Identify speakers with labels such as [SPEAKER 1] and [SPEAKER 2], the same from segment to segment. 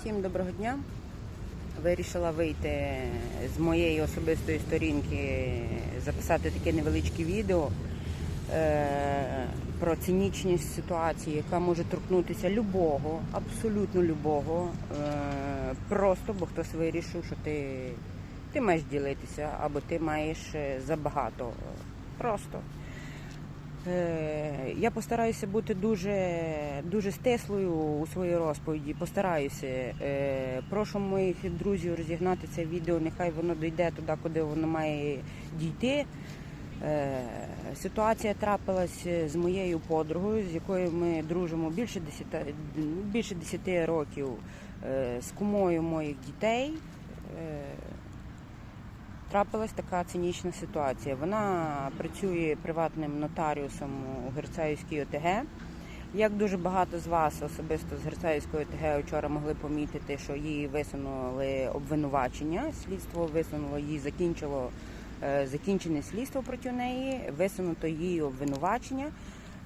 [SPEAKER 1] Всім доброго дня. Вирішила вийти з моєї особистої сторінки, записати таке невеличке відео е, про цинічність ситуації, яка може торкнутися любого, абсолютно любого. Е, просто бо хтось вирішив, що ти, ти маєш ділитися або ти маєш е, забагато. Просто. Е, Я постараюся бути дуже, дуже стислою у своїй розповіді. Постараюся. Е, Прошу моїх друзів розігнати це відео. Нехай воно дійде туди, куди воно має дійти. Е, Ситуація трапилась з моєю подругою, з якою ми дружимо більше 10, більше 10 років, з кумою моїх дітей. Трапилась така цинічна ситуація. Вона працює приватним нотаріусом у Герцаївській ОТГ. Як дуже багато з вас особисто з Герцаївської ОТГ вчора могли помітити, що їй висунули обвинувачення. Слідство висунуло їй, закінчило е, закінчене слідство проти неї, висунуто їй обвинувачення.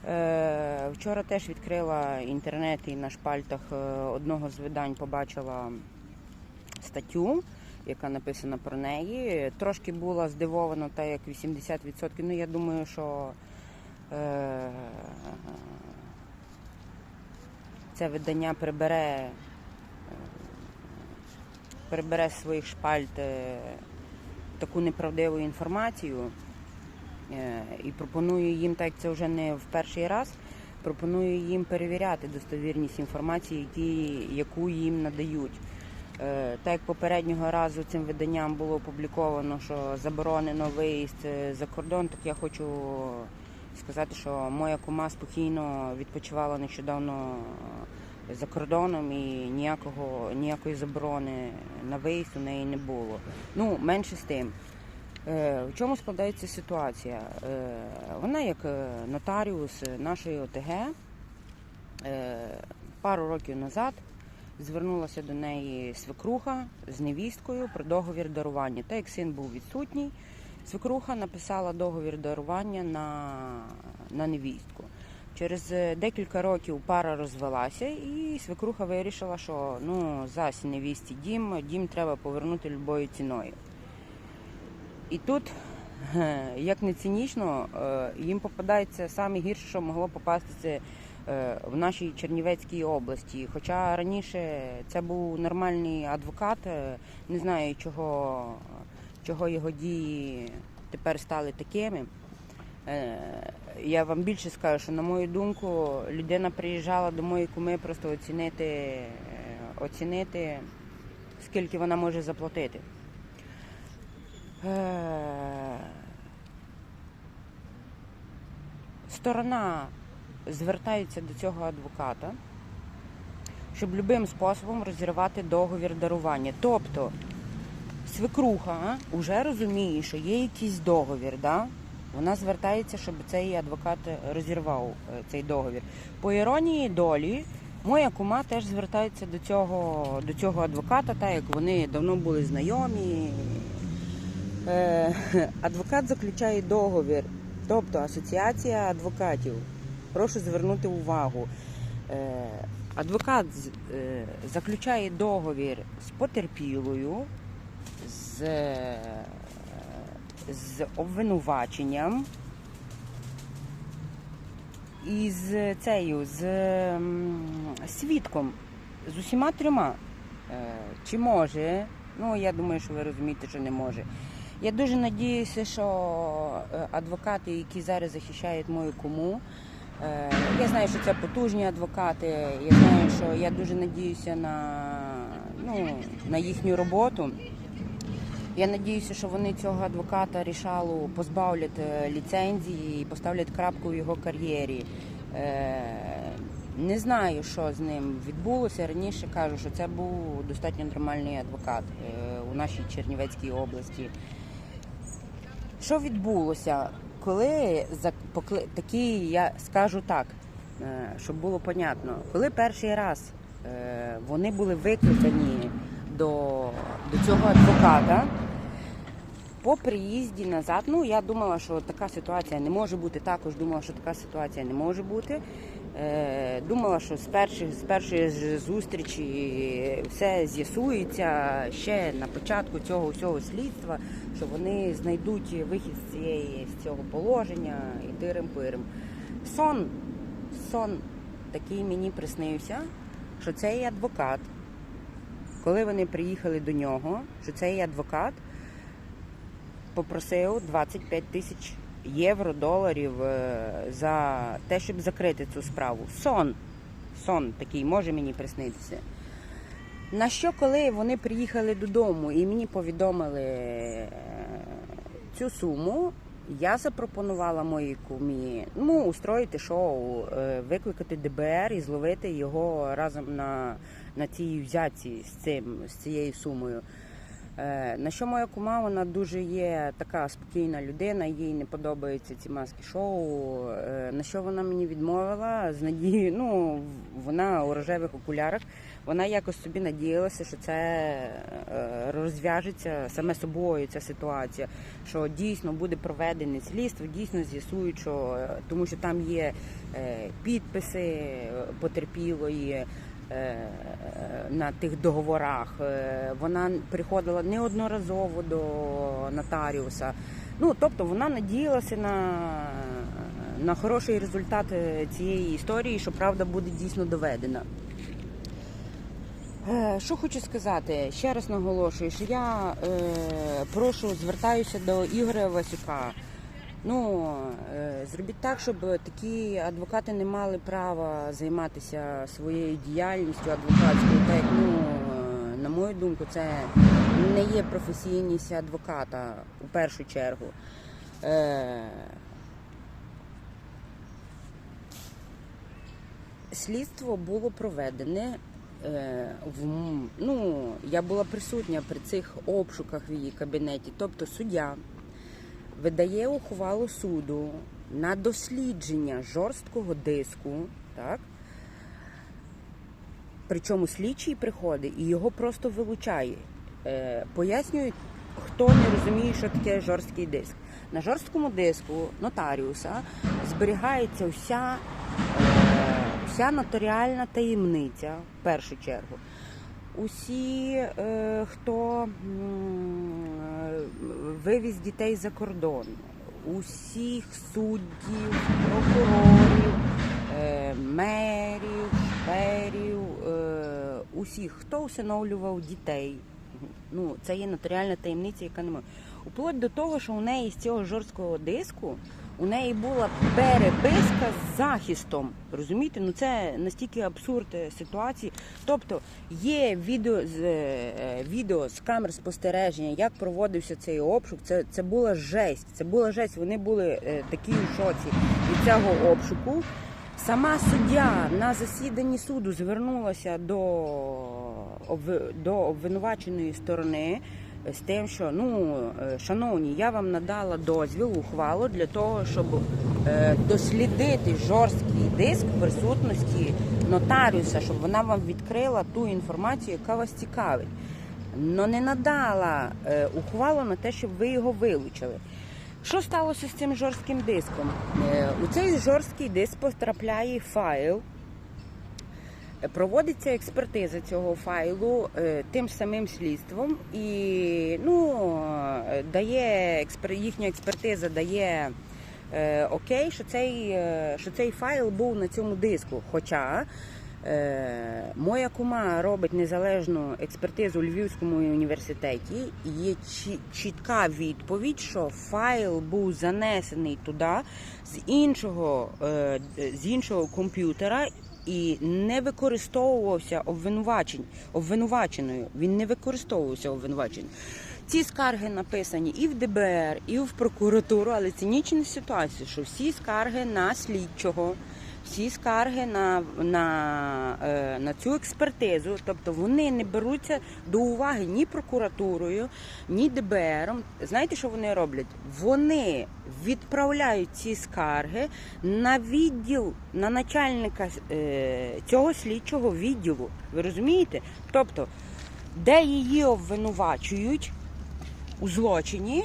[SPEAKER 1] Е, Вчора теж відкрила інтернет і на шпальтах е, одного з видань побачила статтю, яка написана про неї. Трошки була здивована, так як 80%. Ну, я думаю, що е, це видання прибере, е, прибере з своїх шпальт е, таку неправдиву інформацію. Е, І пропоную їм, так як це вже не в перший раз, пропоную їм перевіряти достовірність інформації, які, яку їм надають. Е, Так як попереднього разу цим виданням було опубліковано, що заборонено виїзд е, за кордон, так я хочу сказати, що моя кума спокійно відпочивала нещодавно е, за кордоном і ніякого, ніякої заборони на виїзд у неї не було. Ну, менше з тим. В чому складається ситуація? Вона, як нотаріус нашої ОТГ, пару років назад звернулася до неї свекруха з невісткою про договір дарування. Так як син був відсутній, свекруха написала договір дарування на, на невістку. Через е, декілька років пара розвелася, і свекруха вирішила, що ну, зась невісті дім, дім треба повернути любою ціною. І тут, е, як не цинічно, е, їм попадається саме гірше, що могло попастися е, в нашій Чернівецькій області. Хоча раніше це був нормальний адвокат, е, не знаю, чого, чого його дії тепер стали такими. Е, Я вам більше скажу, що на мою думку, людина приїжджала до моєї куми просто оцінити, е, оцінити, скільки вона може заплатити. Е, Сторона звертається до цього адвоката, щоб любим способом розірвати договір дарування. Тобто свекруха вже розуміє, що є якийсь договір, да? вона звертається, щоб цей адвокат розірвав е, цей договір. По іронії долі, моя кума теж звертається до цього, до цього адвоката, так як вони давно були знайомі. Е, Адвокат заключає договір, тобто асоціація адвокатів. Прошу звернути увагу. Е, Адвокат е, заключає договір з потерпілою, з, е, з обвинуваченням і з цею, з свідком, з усіма трьома. Чи може? Ну, я думаю, що ви розумієте, що не може. Я дуже надіюся, що адвокати, які зараз захищають мою кому, я знаю, що це потужні адвокати. Я знаю, що я дуже надіюся на, ну, на їхню роботу. Я надіюся, що вони цього адвоката рішалу позбавлять е, ліцензії і поставлять крапку в його кар'єрі. Е, Не знаю, що з ним відбулося. Раніше кажу, що це був достатньо нормальний адвокат е, у нашій Чернівецькій області. Що відбулося? Коли такі, я скажу так, е, щоб було понятно, коли перший раз е, вони були викликані до, до цього адвоката, по приїзді назад, ну я думала, що така ситуація не може бути. Також думала, що така ситуація не може бути. Е, Думала, що з перших з першої ж зустрічі все з'ясується ще на початку цього всього слідства, що вони знайдуть вихід з цієї з цього положення і тирим-пирим. Сон, сон такий мені приснився, що цей адвокат, коли вони приїхали до нього, що цей адвокат попросив 25 тисяч євро, доларів е, за те, щоб закрити цю справу. Сон. Сон такий може мені приснитися. На що, коли вони приїхали додому і мені повідомили е, цю суму, я запропонувала моїй кумі ну, устроїти шоу, е, викликати ДБР і зловити його разом на, на цій взятці з цим, з цією сумою. Е, На що моя кума, вона дуже є така спокійна людина, їй не подобаються ці маски шоу. Е, На що вона мені відмовила з надією, ну вона у рожевих окулярах. Вона якось собі надіялася, що це е, розв'яжеться саме собою ця ситуація, що дійсно буде проведене слідство, дійсно з'ясують, що тому що там є підписи потерпілої на тих договорах. Е, Вона приходила неодноразово до нотаріуса. Ну, тобто вона надіялася на, на хороший результат е, цієї історії, що правда буде дійсно доведена. Е, Що хочу сказати, ще раз наголошую, що я е, прошу, звертаюся до Ігоря Васюка. Ну, е, зробіть так, щоб такі адвокати не мали права займатися своєю діяльністю адвокатською. Так ну, е, на мою думку, це не є професійність адвоката у першу чергу. Е, Слідство було проведене. В, ну, я була присутня при цих обшуках в її кабінеті. Тобто суддя видає ухвалу суду на дослідження жорсткого диску, так? Причому слідчий приходить і його просто вилучає. Е, пояснюють, хто не розуміє, що таке жорсткий диск. На жорсткому диску нотаріуса зберігається вся, е, вся нотаріальна таємниця в першу чергу. Усі, е, хто е, вивіз дітей за кордон, усіх суддів, прокурорів, е, мерів, шперів, усіх, хто усиновлював дітей. Ну, це є нотаріальна таємниця, яка не може. Уплоть до того, що у неї з цього жорсткого диску у неї була переписка з захистом. Розумієте? Ну це настільки абсурд е, ситуації. Тобто є відео з е, відео з камер спостереження, як проводився цей обшук. Це, це була жесть. Це була жесть. Вони були е, такі в шоці від цього обшуку. Сама суддя на засіданні суду звернулася до, до обвинуваченої сторони з тим, що ну, е, шановні, я вам надала дозвіл, ухвалу для того, щоб е, дослідити жорсткий диск присутності нотаріуса, щоб вона вам відкрила ту інформацію, яка вас цікавить. Но не надала е, ухвалу на те, щоб ви його вилучили. Що сталося з цим жорстким диском? У цей жорсткий диск потрапляє файл. Проводиться експертиза цього файлу е, тим самим слідством, і ну, дає їхня експертиза дає е, окей, що цей, е, що цей файл був на цьому диску. Хоча моя кума робить незалежну експертизу у Львівському університеті, і є чітка відповідь, що файл був занесений туди з іншого, з іншого комп'ютера і не використовувався обвинувачень, обвинуваченою. Він не використовувався обвинуваченою. Ці скарги написані і в ДБР, і в прокуратуру, але цинічна ситуація, що всі скарги на слідчого, всі скарги на, на, е, на цю експертизу, тобто вони не беруться до уваги ні прокуратурою, ні ДБРом. Знаєте, що вони роблять? Вони відправляють ці скарги на відділ, на начальника е, цього слідчого відділу. Ви розумієте? Тобто, де її обвинувачують у злочині,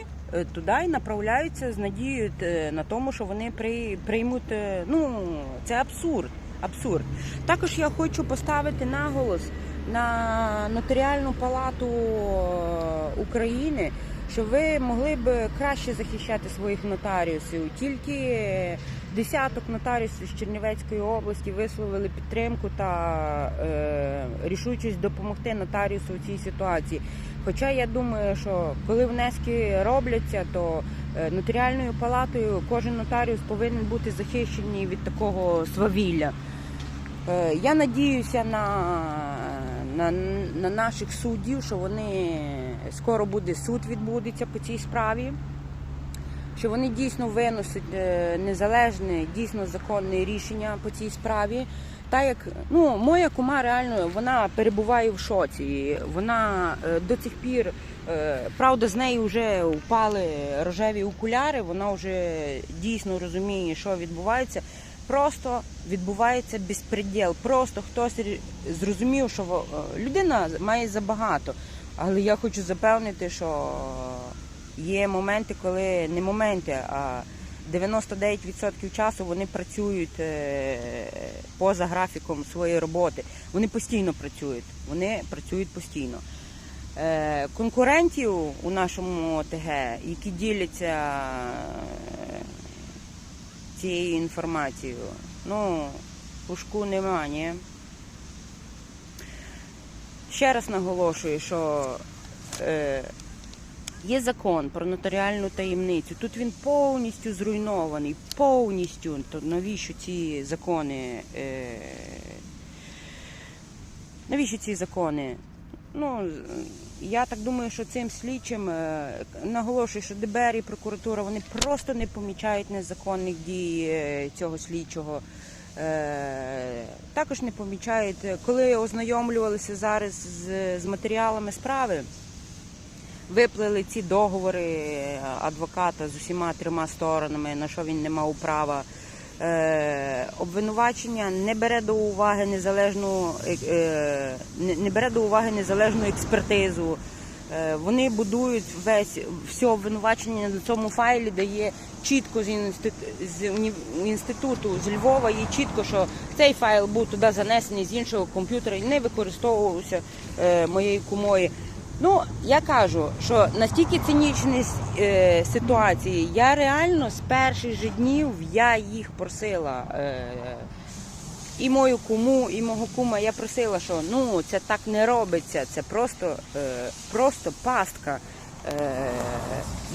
[SPEAKER 1] туди і направляються з надією е, на тому, що вони при, приймуть. е, Ну, це абсурд. абсурд. Також я хочу поставити наголос на нотаріальну палату е, України, що ви могли б краще захищати своїх нотаріусів. Тільки десяток нотаріусів з Чернівецької області висловили підтримку та е, рішучість допомогти нотаріусу у цій ситуації. Хоча я думаю, що коли внески робляться, то е, нотаріальною палатою кожен нотаріус повинен бути захищений від такого свавілля. Е, Я надіюся на, на, на наших суддів, що вони скоро буде суд відбудеться по цій справі, що вони дійсно виносять е, незалежне, дійсно законне рішення по цій справі. Та як ну, моя кума реально вона перебуває в шоці. Вона е, до цих пір, е, правда, з неї вже впали рожеві окуляри, вона вже дійсно розуміє, що відбувається. Просто відбувається безпреділ. Просто хтось зрозумів, що е, людина має забагато. Але я хочу запевнити, що є моменти, коли не моменти, а 99% часу вони працюють е, поза графіком своєї роботи. Вони постійно працюють. Вони працюють постійно. Е, Конкурентів у нашому ОТГ, які діляться е, цією інформацією, ну, пушку нема, ні. Ще раз наголошую, що є закон про нотаріальну таємницю. Тут він повністю зруйнований, повністю. То навіщо ці закони? Е, навіщо ці закони? Ну, я так думаю, що цим слідчим е, наголошую, що ДБР і прокуратура вони просто не помічають незаконних дій е, цього слідчого. Е, Також не помічають, коли ознайомлювалися зараз з, з матеріалами справи, виплили ці договори адвоката з усіма трьома сторонами, на що він не мав права. Е, обвинувачення не бере до уваги незалежну е, е, не бере до уваги незалежну експертизу. Е, вони будують весь все обвинувачення на цьому файлі, де є чітко з, інститу, з інституту з Львова. Є чітко, що цей файл був туди занесений з іншого комп'ютера і не використовувався е, моєю кумою. Ну, я кажу, що настільки цинічні е, ситуації, я реально з перших же днів я їх просила. Е, і мою куму, і мого кума я просила, що ну це так не робиться, це просто, е, просто пастка. Е,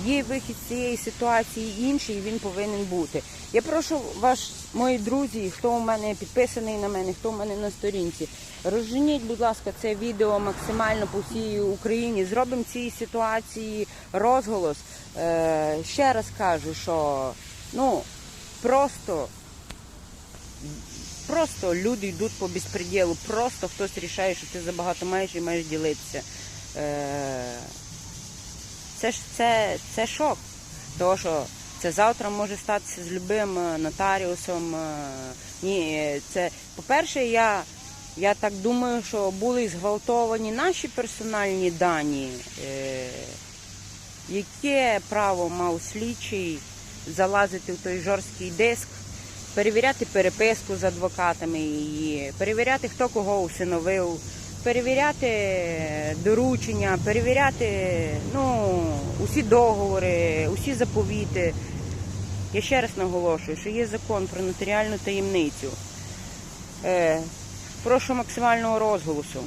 [SPEAKER 1] є вихід з цієї ситуації інший, і він повинен бути. Я прошу вас, мої друзі, хто у мене підписаний на мене, хто у мене на сторінці, розженіть, будь ласка, це відео максимально по всій Україні. Зробимо цій ситуації розголос. Е, ще раз кажу, що ну просто. Просто люди йдуть по безпреділу, просто хтось рішає, що ти забагато маєш і маєш ділитися. Е, Це ж це, це шок. Тому що це завтра може статися з любим е, нотаріусом. е, Ні, це, по-перше, я, я так думаю, що були зґвалтовані наші персональні дані. Е, Яке право мав слідчий залазити в той жорсткий диск? перевіряти переписку з адвокатами її, перевіряти, хто кого усиновив, перевіряти доручення, перевіряти ну, усі договори, усі заповіти. Я ще раз наголошую, що є закон про нотаріальну таємницю. Е, прошу максимального розголосу.